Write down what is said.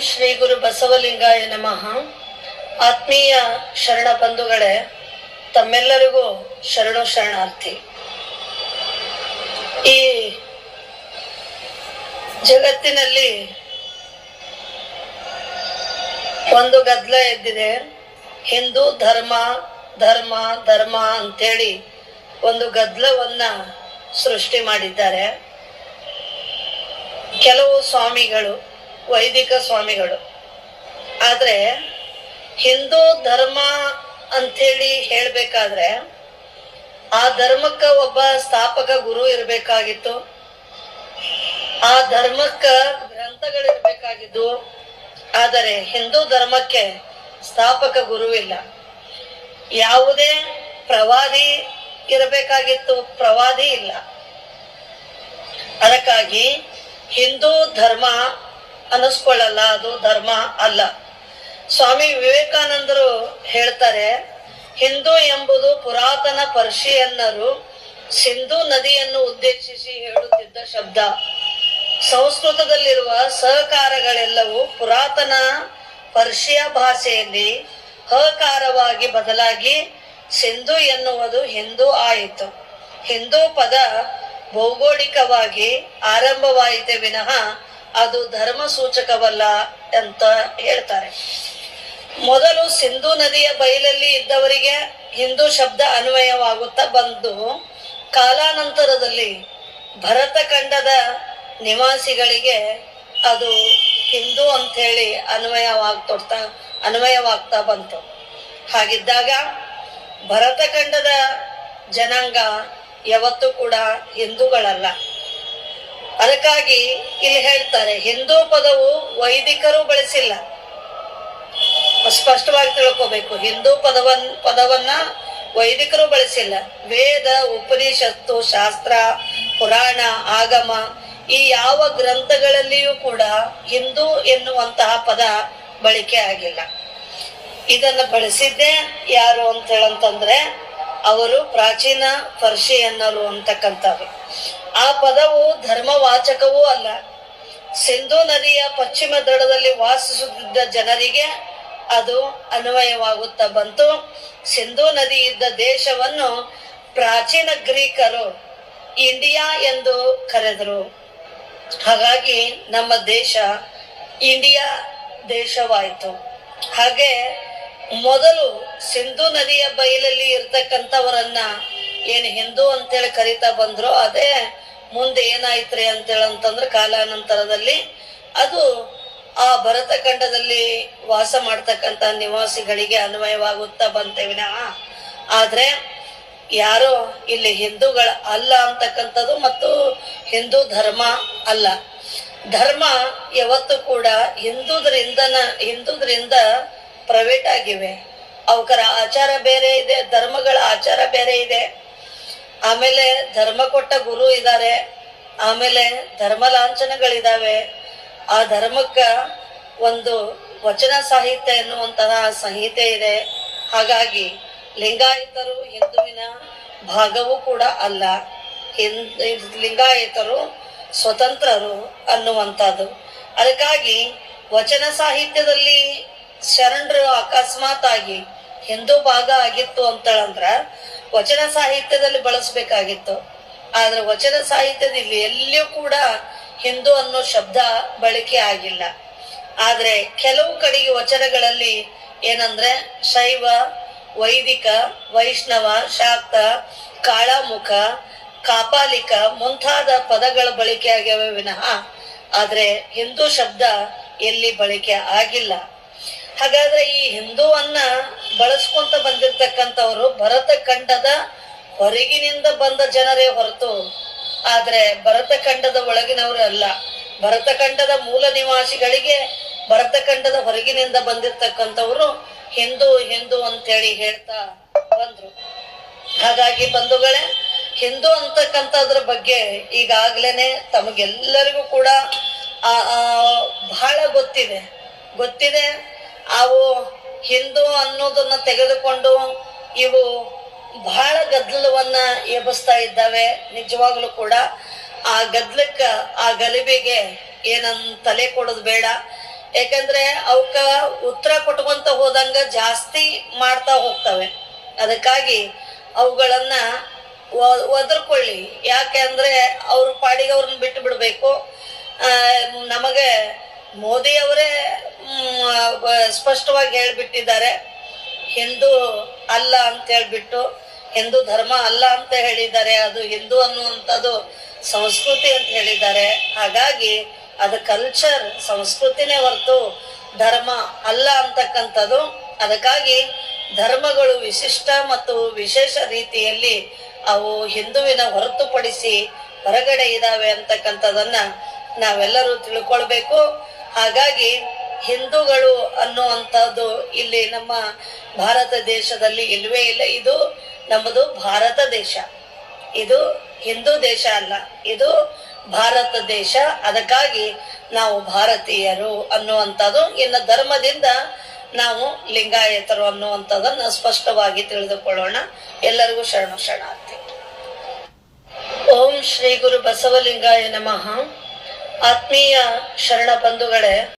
ಶ್ರೀ ಗುರು ಬಸವಲಿಂಗಾಯ ನಮಃ. ಆತ್ಮೀಯ ಶರಣ ಬಂಧುಗಳೇ, ತಮ್ಮೆಲ್ಲರಿಗೂ ಶರಣು ಶರಣಾರ್ಥಿ. ಈ ಜಗತ್ತಿನಲ್ಲಿ ಒಂದು ಗದ್ಲ ಎದ್ದಿದೆ. ಹಿಂದೂ ಧರ್ಮ ಧರ್ಮ ಧರ್ಮ ಅಂತೇಳಿ ಒಂದು ಗದ್ಲವನ್ನ ಸೃಷ್ಟಿ ಮಾಡಿದ್ದಾರೆ. ಕೆಲವು ಸ್ವಾಮಿಗಳು ವೈದಿಕ ಸ್ವಾಮಿಗಳು. ಆದರೆ ಹಿಂದೂ ಧರ್ಮ ಅಂಥೇಳಿ ಹೇಳ್ಬೇಕಾದ್ರೆ ಆ ಧರ್ಮಕ್ಕ ಒಬ್ಬ ಸ್ಥಾಪಕ ಗುರು ಇರಬೇಕಾಗಿತ್ತು. ಆ ಧರ್ಮಕ್ಕ ಗ್ರಂಥಗಳಿರ್ಬೇಕಾಗಿದ್ದು. ಆದರೆ ಹಿಂದೂ ಧರ್ಮಕ್ಕೆ ಸ್ಥಾಪಕ ಗುರುವಿಲ್ಲ ಯಾವುದೇ ಪ್ರವಾದಿ ಇರಬೇಕಾಗಿತ್ತು, ಪ್ರವಾದಿ ಇಲ್ಲ. ಅದಕ್ಕಾಗಿ ಹಿಂದೂ ಧರ್ಮ ಅನಿಸ್ಕೊಳ್ಳಲ್ಲ, ಅದು ಧರ್ಮ ಅಲ್ಲ. ಸ್ವಾಮಿ ವಿವೇಕಾನಂದರು ಹೇಳ್ತಾರೆ, ಹಿಂದೂ ಎಂಬುದು ಪುರಾತನ ಪರ್ಷಿಯನ್ನರು ಸಿಂಧು ನದಿಯನ್ನು ಉದ್ದೇಶಿಸಿ ಹೇಳುತ್ತಿದ್ದ ಶಬ್ದ. ಸಂಸ್ಕೃತದಲ್ಲಿರುವ ಸಹಕಾರಗಳೆಲ್ಲವೂ ಪುರಾತನ ಪರ್ಷಿಯ ಭಾಷೆಯಲ್ಲಿ ಹಕಾರವಾಗಿ ಬದಲಾಗಿ ಸಿಂಧು ಎನ್ನುವುದು ಹಿಂದೂ ಆಯಿತು. ಹಿಂದೂ ಪದ ಭೌಗೋಳಿಕವಾಗಿ ಆರಂಭವಾಯಿತೆ ವಿನಃ ಅದು ಧರ್ಮ ಸೂಚಕವಲ್ಲ ಅಂತ ಹೇಳ್ತಾರೆ. ಮೊದಲು ಸಿಂಧು ನದಿಯ ಬಯಲಲ್ಲಿ ಇದ್ದವರಿಗೆ ಹಿಂದೂ ಶಬ್ದ ಅನ್ವಯವಾಗುತ್ತಾ ಬಂದು, ಕಾಲಾನಂತರದಲ್ಲಿ ಭರತಖಂಡದ ನಿವಾಸಿಗಳಿಗೆ ಅದು ಹಿಂದೂ ಅಂತ ಹೇಳಿ ಅನ್ವಯವಾಗ್ತೊಡ್ತಾ, ಅನ್ವಯವಾಗ್ತಾ ಬಂತು. ಹಾಗಿದ್ದಾಗ ಭರತಖಂಡದ ಜನಾಂಗ ಯಾವತ್ತೂ ಕೂಡ ಹಿಂದೂಗಳಲ್ಲ. ಅದಕ್ಕಾಗಿ ಇಲ್ಲಿ ಹೇಳ್ತಾರೆ, ಹಿಂದೂ ಪದವು ವೈದಿಕರು ಬಳಸಿಲ್ಲ. ಸ್ಪಷ್ಟವಾಗಿ ತಿಳ್ಕೋಬೇಕು. ಹಿಂದೂ ಪದವನ್, ಪದವನ್ನ ವೈದಿಕರು ಬಳಸಿಲ್ಲ. ವೇದ, ಉಪನಿಷತ್ತು, ಶಾಸ್ತ್ರ, ಪುರಾಣ, ಆಗಮ, ಈ ಯಾವ ಗ್ರಂಥಗಳಲ್ಲಿಯೂ ಕೂಡ ಹಿಂದೂ ಎನ್ನುವಂತಹ ಪದ ಬಳಕೆ ಆಗಿಲ್ಲ. ಇದನ್ನ ಬಳಸಿದ್ದೇ ಯಾರು ಅಂತ ಹೇಳಂತಂದ್ರೆ ಅವರು ಪ್ರಾಚೀನ ಪರ್ಷಿಯನ್ನರು ಅಂತಕ್ಕಂಥವ್ರು. ಆ ಪದವು ಧರ್ಮವಾಚಕವೂ ಅಲ್ಲ. ಸಿಂಧೂ ನದಿಯ ಪಶ್ಚಿಮ ದಡದಲ್ಲಿ ವಾಸಿಸುತ್ತಿದ್ದ ಜನರಿಗೆ ಅದು ಅನ್ವಯವಾಗುತ್ತಾ ಬಂತು. ಸಿಂಧೂ ನದಿ ಇದ್ದ ದೇಶವನ್ನು ಪ್ರಾಚೀನ ಗ್ರೀಕರು ಇಂಡಿಯಾ ಎಂದು ಕರೆದರು. ಹಾಗಾಗಿ ನಮ್ಮ ದೇಶ ಇಂಡಿಯಾ ದೇಶವಾಯಿತು. ಹಾಗೆ ಮೊದಲು ಸಿಂಧೂ ನದಿಯ ಬಯಲಲ್ಲಿ ಇರ್ತಕ್ಕಂಥವರನ್ನ ಏನು ಹಿಂದೂ ಅಂತೇಳಿ ಕರಿತಾ ಬಂದ್ರು, ಅದೇ ಮುಂದೆ ಏನಾಯ್ತ್ರಿ ಅಂತೇಳಿ ಅಂತಂದ್ರೆ ಕಾಲಾನಂತರದಲ್ಲಿ ಅದು ಆ ಭರತಖಂಡದಲ್ಲಿ ವಾಸ ಮಾಡ್ತಕ್ಕಂತ ನಿವಾಸಿಗಳಿಗೆ ಅನ್ವಯವಾಗುತ್ತಾ ಬಂತೆ ವಿನಃ. ಆದ್ರೆ ಯಾರೋ ಇಲ್ಲಿ ಹಿಂದೂಗಳ ಅಲ್ಲ ಅಂತಕ್ಕಂಥದ್ದು ಮತ್ತು ಹಿಂದೂ ಧರ್ಮ ಅಲ್ಲ. ಧರ್ಮ ಯಾವತ್ತು ಕೂಡ ಹಿಂದೂದ್ರಿಂದನ ಹಿಂದೂದ್ರಿಂದ ಪ್ರೈವೇಟ್ ಆಗಿವೆ. ಅವಕರ ಆಚಾರ ಬೇರೆ ಇದೆ, ಧರ್ಮಗಳ ಆಚಾರ ಬೇರೆ ಇದೆ. ಆಮೇಲೆ ಧರ್ಮ ಕೊಟ್ಟ ಗುರು ಇದ್ದಾರೆ ಆಮೇಲೆ ಧರ್ಮ ಲಾಂಛನಗಳಿದಾವೆ. ಆ ಧರ್ಮಕ್ಕ ಒಂದು ವಚನ ಸಾಹಿತ್ಯ ಎನ್ನುವಂತಹ ಸಂಹಿತೆ ಇದೆ. ಹಾಗಾಗಿ ಲಿಂಗಾಯತರು ಹಿಂದುವಿನ ಭಾಗವೂ ಕೂಡ ಅಲ್ಲ. ಲಿಂಗಾಯತರು ಸ್ವತಂತ್ರರು ಅನ್ನುವಂಥದ್ದು. ಅದಕ್ಕಾಗಿ ವಚನ ಸಾಹಿತ್ಯದಲ್ಲಿ ಶರಣರು ಅಕಸ್ಮಾತ್ ಆಗಿ ಹಿಂದೂ ಭಾಗ ಆಗಿತ್ತು ಅಂತಂದ್ರ ವಚನ ಸಾಹಿತ್ಯದಲ್ಲಿ ಬಳಸ್ಬೇಕಾಗಿತ್ತು. ಆದ್ರೆ ವಚನ ಸಾಹಿತ್ಯದಲ್ಲಿ ಎಲ್ಲಿಯೂ ಕೂಡ ಹಿಂದೂ ಅನ್ನೋ ಶಬ್ದ ಬಳಕೆ ಆಗಿಲ್ಲ. ಆದ್ರೆ ಕೆಲವು ಕಡೆಗೆ ವಚನಗಳಲ್ಲಿ ಏನಂದ್ರೆ ಶೈವ, ವೈದಿಕ, ವೈಷ್ಣವ, ಶಾಕ್ತ, ಕಾಳಾಮುಖ, ಕಾಪಾಲಿಕ ಮುಂತಾದ ಪದಗಳ ಬಳಕೆ ಆಗ್ಯಾವೆ ವಿನಃ ಆದ್ರೆ ಹಿಂದೂ ಶಬ್ದ ಎಲ್ಲಿ ಬಳಕೆ ಆಗಿಲ್ಲ. ಹಾಗಾದ್ರೆ ಈ ಹಿಂದೂವನ್ನ ಬಳಸ್ಕೊಂತ ಬಂದಿರ್ತಕ್ಕಂಥವ್ರು ಭರತ ಖಂಡದ ಹೊರಗಿನಿಂದ ಬಂದ ಜನರೇ ಹೊರತು, ಆದ್ರೆ ಭರತಖಂಡದ ಒಳಗಿನವರು ಅಲ್ಲ. ಭರತಖಂಡದ ಮೂಲ ನಿವಾಸಿಗಳಿಗೆ ಭರತಖಂಡದ ಹೊರಗಿನಿಂದ ಬಂದಿರ್ತಕ್ಕಂಥವ್ರು ಹಿಂದೂ ಹಿಂದೂ ಅಂತೇಳಿ ಹೇಳ್ತಾ ಬಂದ್ರು. ಹಾಗಾಗಿ ಬಂಧುಗಳೇ, ಹಿಂದೂ ಅಂತಕ್ಕಂಥದ್ರ ಬಗ್ಗೆ ಈಗಾಗ್ಲೇನೆ ತಮಗೆಲ್ಲರಿಗೂ ಕೂಡ ಆ ಬಹಳ ಗೊತ್ತಿದೆ. ಗೊತ್ತಿದೆ, ಅವು ಹಿಂದೂ ಅನ್ನೋದನ್ನ ತೆಗೆದುಕೊಂಡು ಇವು ಬಹಳ ಗದ್ದಲವನ್ನ ಎಬ್ಬಿಸ್ತಾ ಇದ್ದಾವೆ, ನಿಜವಾಗ್ಲೂ ಕೂಡ. ಆ ಗದ್ದಲಕ್ಕ, ಆ ಗಲಿಬಿಗೆ ಏನನ್ ತಲೆ ಕೊಡೋದು ಬೇಡ. ಯಾಕಂದ್ರೆ ಅವಕ್ಕ ಉತ್ತರ ಕೊಟ್ಕೊಂತ ಹೋದಂಗ ಜಾಸ್ತಿ ಮಾಡ್ತಾ ಹೋಗ್ತವೆ. ಅದಕ್ಕಾಗಿ ಅವುಗಳನ್ನ ಒದರ್ಕೊಳ್ಳಿ. ಯಾಕೆ ಅಂದ್ರೆ ಅವ್ರ ಪಾಡಿಗೆ ಅವ್ರನ್ನ ಬಿಟ್ಟು ಬಿಡ್ಬೇಕು. ನಮಗೆ ಮೋದಿ ಅವರೇ ಸ್ಪಷ್ಟವಾಗಿ ಹೇಳ್ಬಿಟ್ಟಿದ್ದಾರೆ. ಹಿಂದೂ ಅಲ್ಲ ಅಂತ ಹೇಳ್ಬಿಟ್ಟು, ಹಿಂದೂ ಧರ್ಮ ಅಲ್ಲ ಅಂತ ಹೇಳಿದ್ದಾರೆ. ಅದು ಹಿಂದೂ ಅನ್ನುವಂಥದ್ದು ಸಂಸ್ಕೃತಿ ಅಂತ ಹೇಳಿದ್ದಾರೆ. ಹಾಗಾಗಿ ಅದು ಕಲ್ಚರ್ ಸಂಸ್ಕೃತಿನೇ ಹೊರತು ಧರ್ಮ ಅಲ್ಲ ಅಂತಕ್ಕಂಥದ್ದು. ಅದಕ್ಕಾಗಿ ಧರ್ಮಗಳು ವಿಶಿಷ್ಟ ಮತ್ತು ವಿಶೇಷ ರೀತಿಯಲ್ಲಿ ಅವು ಹಿಂದುವಿನ ಹೊರತುಪಡಿಸಿ ಹೊರಗಡೆ ಇದ್ದಾವೆ ಅಂತಕ್ಕಂಥದನ್ನ ನಾವೆಲ್ಲರೂ ತಿಳ್ಕೊಳ್ಬೇಕು. ಹಾಗಾಗಿ ಹಿಂದೂಗಳು ಅನ್ನುವಂಥದ್ದು ಇಲ್ಲಿ ನಮ್ಮ ಭಾರತ ದೇಶದಲ್ಲಿ ಇಲ್ವೇ ಇಲ್ಲ. ಇದು ನಮ್ಮದು ಭಾರತ ದೇಶ. ಇದು ಹಿಂದೂ ದೇಶ ಅಲ್ಲ. ಇದು ಭಾರತ ದೇಶ. ಅದಕ್ಕಾಗಿ ನಾವು ಭಾರತೀಯರು ಅನ್ನುವಂಥದ್ದು, ಇನ್ನು ಧರ್ಮದಿಂದ ನಾವು ಲಿಂಗಾಯತರು ಅನ್ನುವಂಥದ್ದನ್ನು ಸ್ಪಷ್ಟವಾಗಿ ತಿಳಿದುಕೊಳ್ಳೋಣ. ಎಲ್ಲರಿಗೂ ಶರಣ ಶರಣಾರ್ಥಿ. ಓಂ ಶ್ರೀ ಗುರು ಬಸವಲಿಂಗಾಯ ನಮಃ. ಆತ್ಮೀಯ ಶರಣ ಬಂಧುಗಳೇ